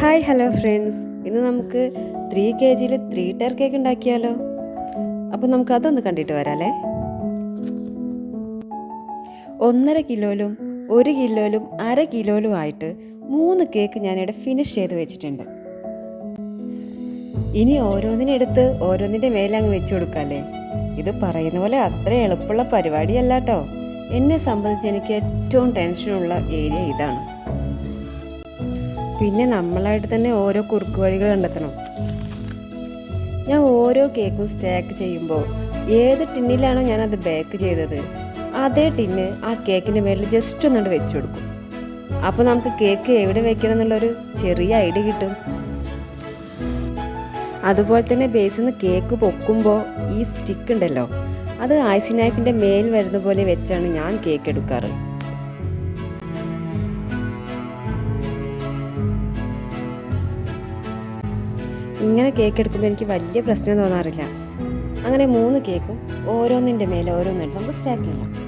Hi hello friends ഇന്ന് നമുക്ക് three K ജിയിൽ ത്രീ ടയർ കേക്ക് ഉണ്ടാക്കിയാലോ? അപ്പോൾ നമുക്ക് അതൊന്ന് കണ്ടിട്ട് വരാമല്ലേ ഒന്നര കിലോയിലും ഒരു കിലോയിലും അര കിലോയിലും ആയിട്ട് മൂന്ന് കേക്ക് ഞാനിവിടെ ഫിനിഷ് ചെയ്ത് വെച്ചിട്ടുണ്ട്. ഇനി ഓരോന്നിനെടുത്ത് ഓരോന്നിന്റെ മേലെ അങ്ങ് വെച്ച് കൊടുക്കാമല്ലേ ഇത് പറയുന്ന പോലെ അത്ര എളുപ്പമുള്ള പരിപാടിയല്ല കേട്ടോ. എന്നെ സംബന്ധിച്ച് എനിക്ക് ഏറ്റവും ടെൻഷനുള്ള ഏരിയ ഇതാണ്. പിന്നെ നമ്മളായിട്ട് തന്നെ ഓരോ കുറുക്ക് വഴികൾ കണ്ടെത്തണം. ഞാൻ ഓരോ കേക്കും സ്റ്റാക്ക് ചെയ്യുമ്പോൾ ഏത് ടിന്നിലാണോ ഞാനത് ബേക്ക് ചെയ്തത് അതേ ടിന്ന് ആ കേക്കിന്റെ മേളിൽ ജസ്റ്റ് ഒന്നുകൊണ്ട് വെച്ച് കൊടുക്കും. അപ്പോൾ നമുക്ക് കേക്ക് എവിടെ വെക്കണം എന്നുള്ളൊരു ചെറിയ ഐഡിയ കിട്ടും. അതുപോലെ തന്നെ ബേസിൽ നിന്ന് കേക്ക് പൊക്കുമ്പോൾ ഈ സ്റ്റിക്ക് ഉണ്ടല്ലോ അത് ഐസി നൈഫിന്റെ മേൽ വരുന്ന പോലെ വെച്ചാണ് ഞാൻ കേക്ക് എടുക്കാറ്. ഇങ്ങനെ കേക്ക് എടുക്കുമ്പോൾ എനിക്ക് വലിയ പ്രശ്നം തോന്നാറില്ല. അങ്ങനെ മൂന്ന് കേക്കും ഓരോന്നിന്റെ മേലെ ഓരോന്നെടുത്ത് നമുക്ക് സ്റ്റാക്ക് ചെയ്യാം.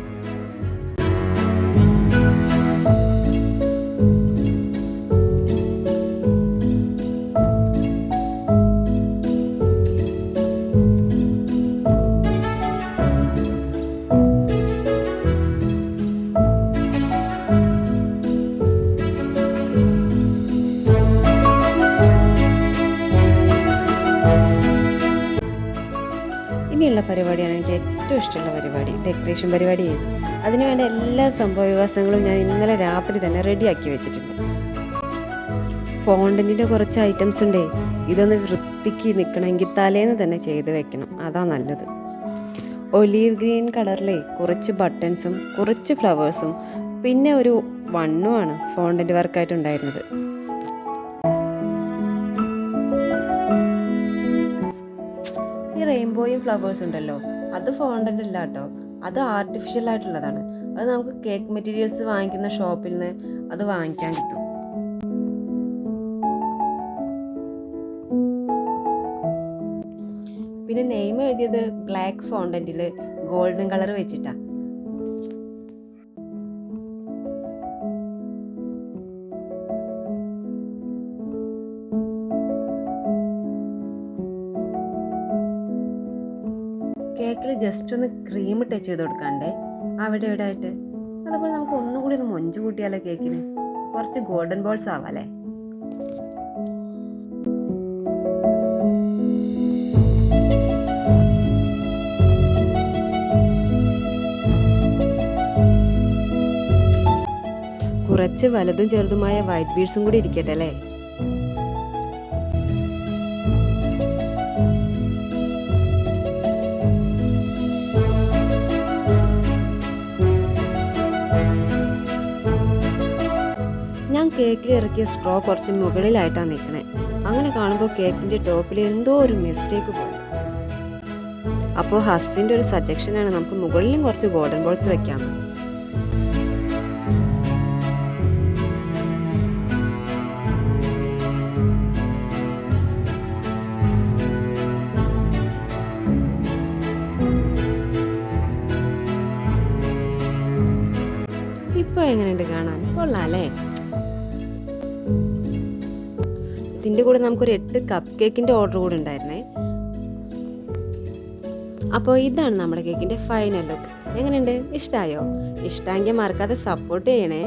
ഇനിയുള്ള പരിപാടിയാണ് എനിക്ക് ഏറ്റവും ഇഷ്ടമുള്ള പരിപാടി ഡെക്കറേഷൻ പരിപാടി. അതിനുവേണ്ട എല്ലാ സംഭവ വികാസങ്ങളും ഞാൻ ഇന്നലെ രാത്രി തന്നെ റെഡിയാക്കി വെച്ചിട്ടുണ്ട്. ഫോണ്ടന്റിന്റെ കുറച്ച് ഐറ്റംസ് ഉണ്ടേ ഇതൊന്ന് വൃത്തിക്ക് നിൽക്കണമെങ്കിൽ തലേന്ന് തന്നെ ചെയ്ത് വെക്കണം. അതാ നല്ലത്. ഒലീവ് ഗ്രീൻ കളറിലെ കുറച്ച് ബട്ടൺസും കുറച്ച് ഫ്ലവേഴ്സും പിന്നെ ഒരു വണ്ണുമാണ് ഫോണ്ടന്റ് വർക്കായിട്ടുണ്ടായിരുന്നത് റെയിൻബോയും ഫ്ലവേഴ്സ് ഉണ്ടല്ലോ. അത് ഫോണ്ടന്റ് അല്ല കേട്ടോ അത് ആർട്ടിഫിഷ്യൽ ആയിട്ടുള്ളതാണ്. അത് നമുക്ക് കേക്ക് മെറ്റീരിയൽസ് വാങ്ങിക്കുന്ന ഷോപ്പിൽ നിന്ന് അത് വാങ്ങിക്കാൻ കിട്ടും. പിന്നെ നെയിം എഴുതിയത് ബ്ലാക്ക് ഫോണ്ടന്റിൽ ഗോൾഡൻ കളർ വെച്ചിട്ടാ. കേക്കിൽ ജസ്റ്റ് ഒന്ന് ക്രീം ടച്ച് ചെയ്ത് കൊടുക്കാണ്ടേ. അവിടെ ഇവിടെ ആയിട്ട്. അതുപോലെ നമുക്ക് ഒന്നുകൂടി ഒന്ന് മൊഞ്ചു കൂട്ടിയാലോ കേക്കിന്? കുറച്ച് ഗോൾഡൻ ബോൾസ് ആവാം അല്ലേ? കുറച്ച് വലുതും ചെറുതുമായ വൈറ്റ് ബീഡ്സും കൂടി ഇരിക്കട്ടെ അല്ലേ? ഞാൻ കേക്കിൽ ഇറക്കിയ സ്ട്രോ കുറച്ച് മുകളിലായിട്ടാണ് നിൽക്കണേ. അങ്ങനെ കാണുമ്പോൾ കേക്കിന്റെ ടോപ്പിൽ എന്തോ ഒരു മിസ്റ്റേക്ക് പോലെ. അപ്പോൾ ഹസ്സിന്റെ ഒരു സജഷനാണ് നമുക്ക് മുകളിലും കുറച്ച് ഗോൾഡൻ ബോൾസ് വെക്കാമെന്ന്. ഇപ്പോൾ എങ്ങനെയുണ്ട് കാണാൻ? കൊള്ളാല്ലേ ഇതിന്റെ കൂടെ നമുക്കൊരു എട്ട് കപ്പ് കേക്കിന്റെ ഓർഡർ കൂടെ ഉണ്ടായിരുന്നേ. അപ്പോൾ ഇതാണ് നമ്മുടെ കേക്കിന്റെ ഫൈനൽ ലുക്ക് എങ്ങനെയുണ്ട്? ഇഷ്ടമായോ ഇഷ്ടമെങ്കിൽ മറക്കാതെ സപ്പോർട്ട് ചെയ്യണേ.